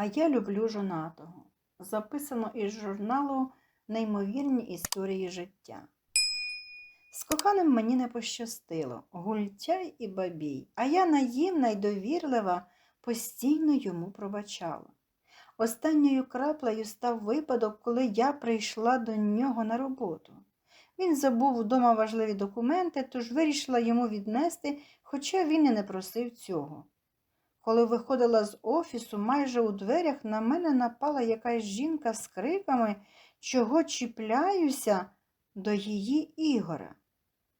А я люблю жонатого. Записано із журналу Неймовірні історії життя. З коханим мені не пощастило, гультяй і бабій, а я наївна й довірлива, постійно йому пробачала. Останньою краплею став випадок, коли я прийшла до нього на роботу. Він забув вдома важливі документи, тож вирішила йому віднести, хоча він і не просив цього. Коли виходила з офісу, майже у дверях на мене напала якась жінка з криками, чого чіпляюся до її Ігора.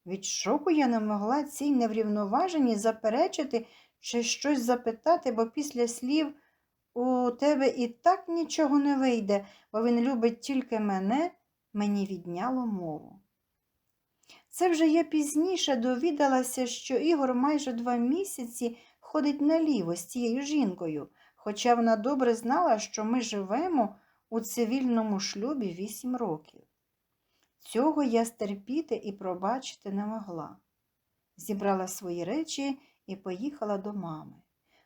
Від шоку я не могла цій неврівноваженій заперечити чи щось запитати, бо після слів у тебе і так нічого не вийде, бо він любить тільки мене, мені відняло мову. Це вже я пізніше довідалася, що Ігор майже два місяці ходить наліво з цією жінкою, хоча вона добре знала, що ми живемо у цивільному шлюбі вісім років. Цього я стерпіти і пробачити не могла. Зібрала свої речі і поїхала до мами.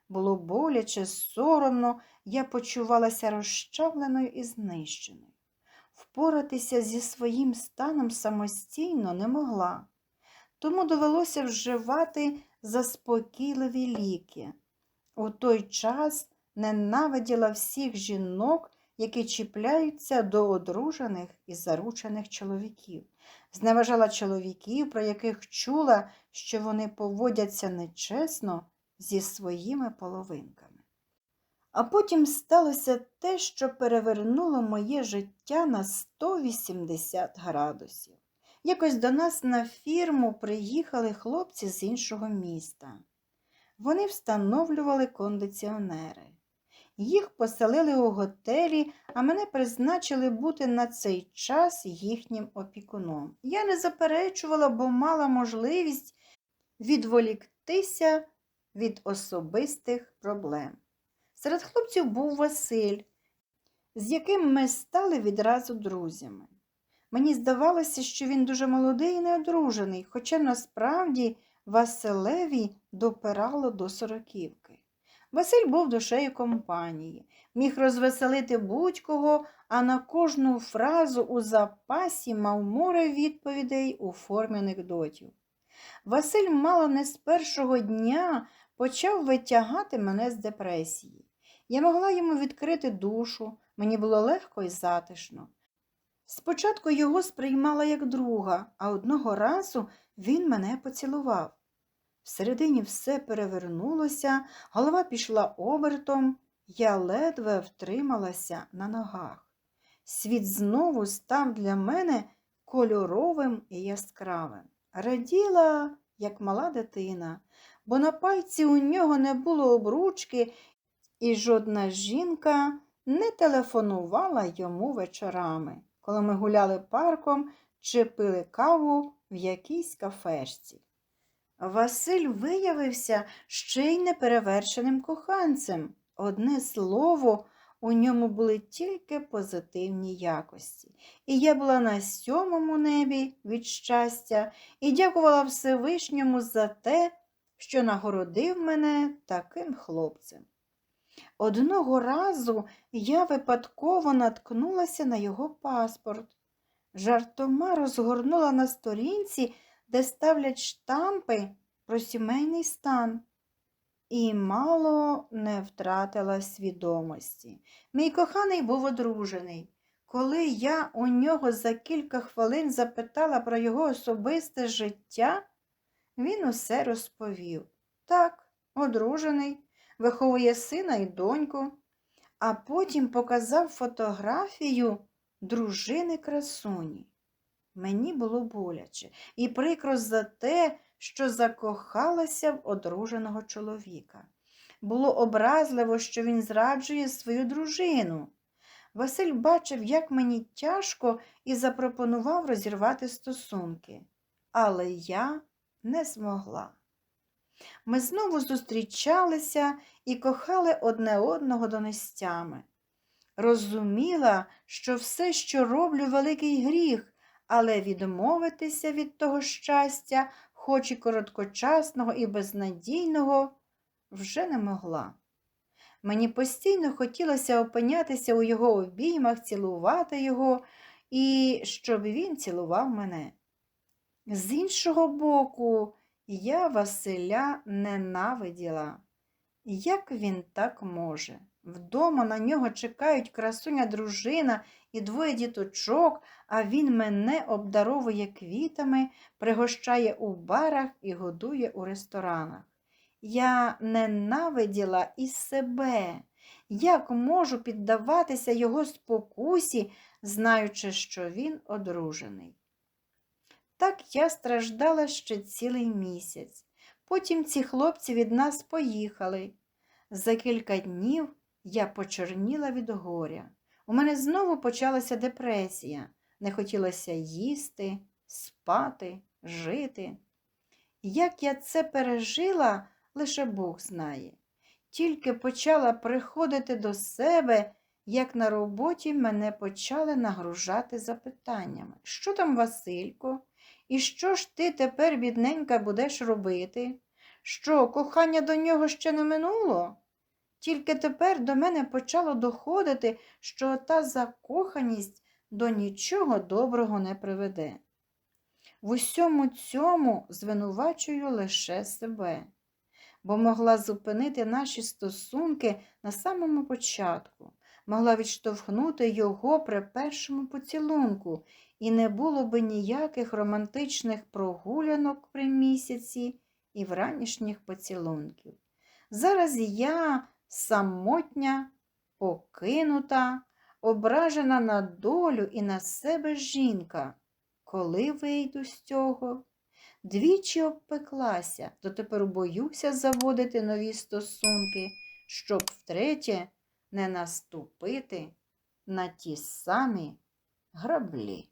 Було боляче, соромно, я почувалася розчавленою і знищеною. Впоратися зі своїм станом самостійно не могла, тому довелося вживати заспокійливі ліки. У той час ненавиділа всіх жінок, які чіпляються до одружених і заручених чоловіків, зневажала чоловіків, про яких чула, що вони поводяться нечесно зі своїми половинками. А потім сталося те, що перевернуло моє життя на 180 градусів. Якось до нас на фірму приїхали хлопці з іншого міста. Вони встановлювали кондиціонери. Їх поселили у готелі, а мене призначили бути на цей час їхнім опікуном. Я не заперечувала, бо мала можливість відволіктися від особистих проблем. Серед хлопців був Василь, з яким ми стали відразу друзями. Мені здавалося, що він дуже молодий і неодружений, хоча насправді Василеві допирало до сороківки. Василь був душею компанії, міг розвеселити будь-кого, а на кожну фразу у запасі мав море відповідей у формі анекдотів. Василь мало не з першого дня почав витягати мене з депресії. Я могла йому відкрити душу, мені було легко і затишно. Спочатку його сприймала як друга, а одного разу він мене поцілував. Всередині все перевернулося, голова пішла обертом, я ледве втрималася на ногах. Світ знову став для мене кольоровим і яскравим. Раділа, як мала дитина, бо на пальці у нього не було обручки, і жодна жінка не телефонувала йому вечорами, коли ми гуляли парком чи пили каву в якійсь кафешці. Василь виявився ще й неперевершеним коханцем. Одне слово, у ньому були тільки позитивні якості. І я була на сьомому небі від щастя і дякувала Всевишньому за те, що нагородив мене таким хлопцем. Одного разу я випадково наткнулася на його паспорт. Жартома розгорнула на сторінці, де ставлять штампи про сімейний стан. І мало не втратила свідомості. Мій коханий був одружений. Коли я у нього за кілька хвилин запитала про його особисте життя, він усе розповів. Так, одружений, виховує сина і доньку, а потім показав фотографію дружини красуні. Мені було боляче і прикро за те, що закохалася в одруженого чоловіка. Було образливо, що він зраджує свою дружину. Василь бачив, як мені тяжко, і запропонував розірвати стосунки, але я не змогла. Ми знову зустрічалися і кохали одне одного донестями. Розуміла, що все, що роблю, великий гріх, але відмовитися від того щастя, хоч і короткочасного і безнадійного, вже не могла. Мені постійно хотілося опинятися у його обіймах, цілувати його і щоб він цілував мене. З іншого боку, я Василя ненавиділа. Як він так може? Вдома на нього чекають красуня дружина і двоє діточок, а він мене обдаровує квітами, пригощає у барах і годує у ресторанах. Я ненавиділа і себе. Як можу піддаватися його спокусі, знаючи, що він одружений? Так я страждала ще цілий місяць. Потім ці хлопці від нас поїхали. За кілька днів я почорніла від горя. У мене знову почалася депресія. Не хотілося їсти, спати, жити. Як я це пережила, лише Бог знає. Тільки почала приходити до себе, як на роботі мене почали нагружати запитаннями. Що там, Василько? І що ж ти тепер, бідненька, будеш робити? Що, кохання до нього ще не минуло? Тільки тепер до мене почало доходити, що та закоханість до нічого доброго не приведе. В усьому цьому звинувачую лише себе, бо могла зупинити наші стосунки на самому початку, могла відштовхнути його при першому поцілунку, і не було би ніяких романтичних прогулянок при місяці і вранішніх поцілунків. Зараз я самотня, покинута, ображена на долю і на себе жінка. Коли вийду з цього? Двічі обпеклася, то тепер боюся заводити нові стосунки, щоб втретє не наступити на ті самі граблі.